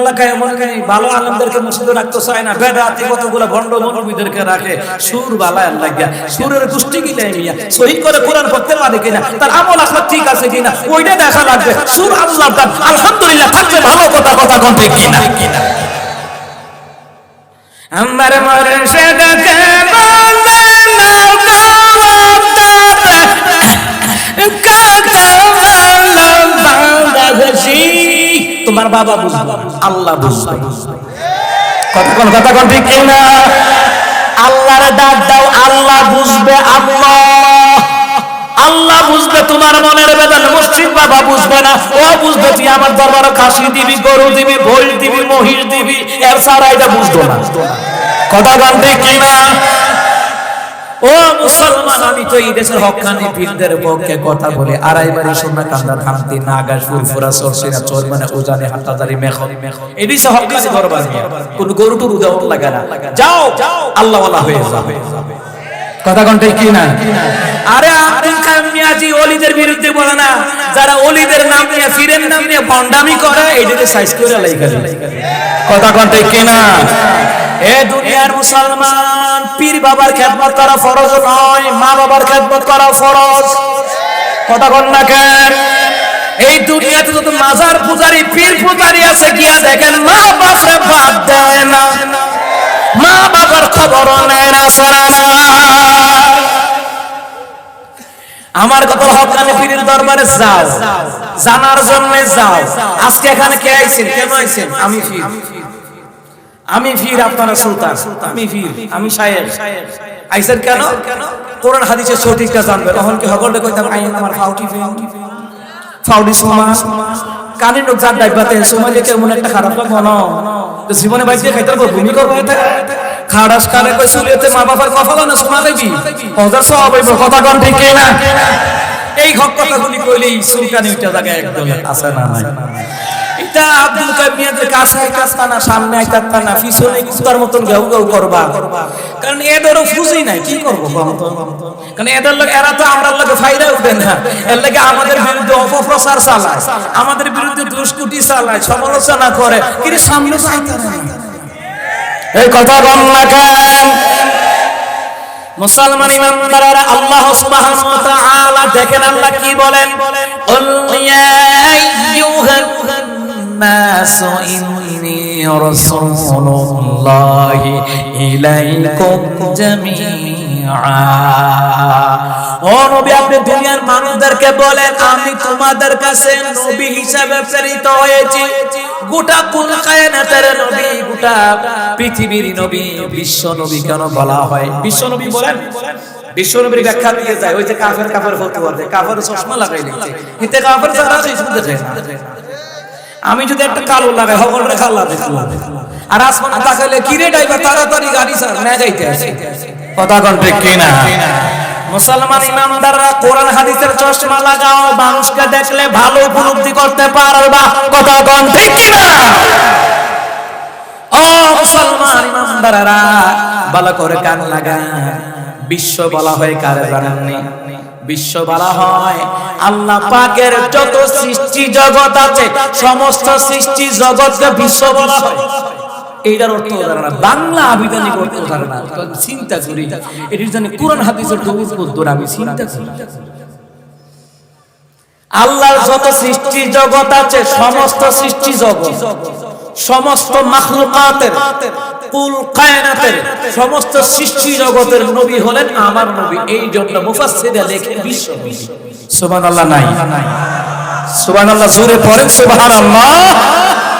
এলাকায় এমন ভালো আলমদেরকে মসজিদে রাখতে চায় না। বেদাতি কতগুলো ভণ্ড মৌলবীদেরকে রাখে? সুর বালা লাগিয়া সুরের কি মিয়া? করে কোরআন পড়তে পারে কিনা? তার আমল ঠিক আছে কিনা? ওইটা দেখা লাগবে। সুর আল্লাহ দান। আলহামদুলিল্লাহ ভালো কথা কথা কোন ঠিক কিনা? আমার মরে সেটাকে বলে তোমার বাবা বুঝবে। আল্লাহ বুঝবে। কথা কোন ঠিক না আল্লাহর ডাক দাও আল্লাহ বুঝবে আল্লাহ। আল্লাহ বুঝবে তোমার মনের বেদন মসজিদ বাবা বুঝবে না। ও বুঝবে তুই আমার দরবারে খাসি দিবি গরু দিবি ভৈল দিবি মহিষ দিবি এর সারা এটা বুঝতো না। কথা গান ঠিক কিনা? ও মুসলমান, আমি তো এই দেশের হকানি পীরদের পক্ষে কথা বলে। আড়াই বাড়ি সোনা কান্দা থামতি নাগা ফুরফুরা সরসিনা চোর মানে উজানে হাতাদারি মেখ এটি সে হকানি দরবার কোন গরু টুরু দেওয়ার লাগে না। যাও আল্লাহ ওয়ালা হয়ে যাবে কথা কোনটাই কি না? আরে আব্দুল কাইম মিয়াজি ওলিদের বিরুদ্ধে বলে না, যারা ওলিদের নাম নিয়ে ফিরেন নাম নিয়ে ভন্ডামি করে এইটাকে সাইজ করে লাইকা কথা কোনটাই কি না? দুনিয়ার মুসলমান, পীর বাবার খেদমত করা ফরজ নয়, মা বাবার খেদমত করা ফরজ। কথা কন না কেন? এই দুনিয়াতে যত মাজার পূজারি, পীর পূজারি আছে, গিয়া দেখেন মা বাপরে বাদ দেয় না। মা বাবার খবর নেয় না আমার কত পীরের দরবারে যাও, জানার জন্য যাও। আজকে এখানে কে আইছেন? কেন আইছেন? আমি আমি ফির আপনারা সুলতান, আমি ফির, আমি শায়েখ। আইছেন কেন? কোরআন হাদিসের সঠিকটা জানবে। তখন কি হকলটা কইতাম আইন আমার ফাউটি ফাউডি সোমা। কানে লোক যার ডাইবাতে সময় দেখে এমন একটা খারাপ লাগবো তো জীবনে বাইতে খাইতে পারব ভূমি করব খাড়াস কানে কই সুলিয়েতে মা বাবার কফালো না সোমা দেবি হাজার সব হইব, কথা কোন ঠিক না এই হক কথাগুলি কইলেই সুলকানি উঠা জায়গায় একদম। আছে না নাই? এটা আব্দুল কাইম মিয়াদের কাছে না সামনে না পিছনে কুতার মতন করবা। কারণ এদেরও নাই, কি কারণ এদের লোক এরা তো আমরা না। এর লাগে আমাদের বিরুদ্ধে অপপ্রচার চালায়, আমাদের বিরুদ্ধে দুষ্কুটি চালায়, সমালোচনা করে। কিন্তু সামনে এই কথা বল না মুসলমান ইমানদাররা আল্লাহ সুবহানাহু দেখেন আল্লাহ কি বলেন? আইয়ুহান الناس إني رسول الله إليكم جميعا ও নবী আপনি দুনিয়ার মানুষদেরকে বলেন আমি তোমাদের কাছে নবী হিসাবে প্রেরিত হয়েছি গোটা কুল কায়নাতের নবী গোটা পৃথিবীর নবী বিশ্ব নবী কেন বলা হয় বিশ্ব নবী বলেন বিশ্বনবীর ব্যাখ্যা দিয়ে যায় ওই যে কাফের কাফের ফতুয়া দেয় কাফের চশমা লাগাই লিখছে হিতে কাফের যারা আছে শুনতে চায় না আমি যদি একটা কালো লাগাই হকলরে কালো দেখলাম। আর আসমান তাকাইলে কিরে ড্রাইভার তাড়াতাড়ি গাড়ি স্যার না যাইতে আছে কথা কোন ঠিক কিনা? মুসলমান ইমানদাররা কোরআন হাদিসের চশমা লাগাও মানুষকে দেখলে ভালো উপলব্ধি করতে পারবা। কথা কোন ঠিক কিনা? ও মুসলমান ইমানদাররা ভালো করে কান লাগা বিশ্ব বলা হয় কারে জানেননি? বিশ্ব বলা হয়। আল্লাহ পাকের যত সৃষ্টি জগৎ আছে, সমস্ত সৃষ্টি বিশ্ব বলা হয়। এইটার চিন্তা আল্লাহর যত সৃষ্টি জগৎ আছে, সমস্ত সৃষ্টি জগৎ। সমস্ত মাখলুকাতের, কুল কায়নাতের, সমস্ত সৃষ্টি জগতের নবী হলেন আমার নবী। এই জন্য মুফাসসিরা লেখে বিশ্ব নবী। সুবহানাল্লাহ নাই। সুবহানাল্লাহ, জোরে পড়েন, সুবহানাল্লাহ।